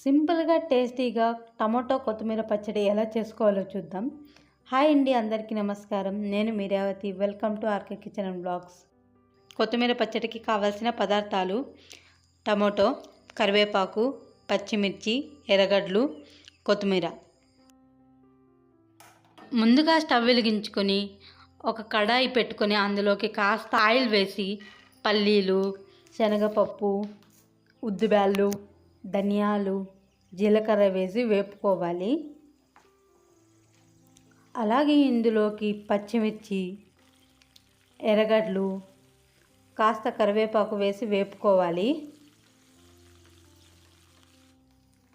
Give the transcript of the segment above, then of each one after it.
సింపుల్గా టేస్టీగా టమాటో కొత్తిమీర పచ్చడి ఎలా చేసుకోవాలో చూద్దాం. హాయ్ అండి అందరికీ నమస్కారం. నేను Meeravathi welcome to RK kitchen and blogs. కొత్తిమీర పచ్చడికి కావాల్సిన పదార్థాలు టమాటో కరివేపాకు పచ్చిమిర్చి ఎర్రగడ్డలు కొత్తిమీర. ముందుగా స్టవ్ వెలిగించుకొని ఒక కడాయి పెట్టుకొని అందులోకి కాస్త ఆయిల్ వేసి పల్లీలు శనగపప్పు ఉద్దిబ్యాళ్ళు ధనియాలు జీలకర్ర వేసి వేపుకోవాలి. అలాగే ఇందులోకి పచ్చిమిర్చి ఎర్రగడ్డలు కాస్త కరివేపాకు వేసి వేపుకోవాలి.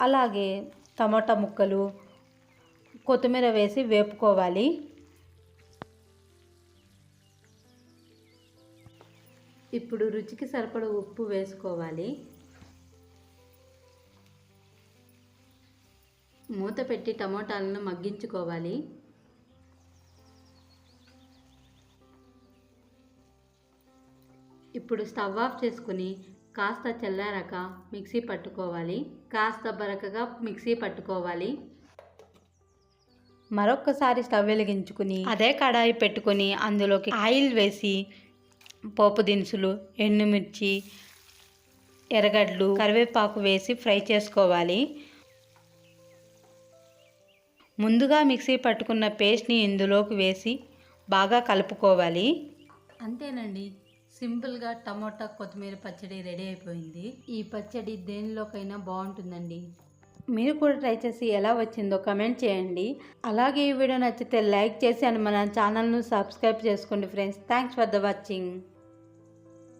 అలాగే టమాటా ముక్కలు కొత్తిమీర వేసి వేపుకోవాలి. ఇప్పుడు రుచికి సరిపడ ఉప్పు వేసుకోవాలి. మూత పెట్టి టమోటాలను మగ్గించుకోవాలి. ఇప్పుడు స్టవ్ ఆఫ్ చేసుకుని కాస్త చల్లారాక మిక్సీ పట్టుకోవాలి. కాస్త బరకగా మిక్సీ పట్టుకోవాలి. మరొక్కసారి స్టవ్ వెలిగించుకుని అదే కడాయి పెట్టుకొని అందులోకి ఆయిల్ వేసి పోపు దినుసులు ఎండుమిర్చి ఎర్రగడ్డలు కరివేపాకు వేసి ఫ్రై చేసుకోవాలి. ముందుగా మిక్సీ పట్టుకున్న పేస్ట్ని ఇందులోకి వేసి బాగా కలుపుకోవాలి. అంతేనండి. సింపుల్గా టమోటా కొత్తిమీర పచ్చడి రెడీ అయిపోయింది. ఈ పచ్చడి దేనిలోకైనా బాగుంటుందండి. మీరు కూడా ట్రై చేసి ఎలా వచ్చిందో కమెంట్ చేయండి. అలాగే ఈ వీడియో నచ్చితే లైక్ చేసి అని మన ఛానల్ను సబ్స్క్రైబ్ చేసుకోండి friends. Thanks for the watching.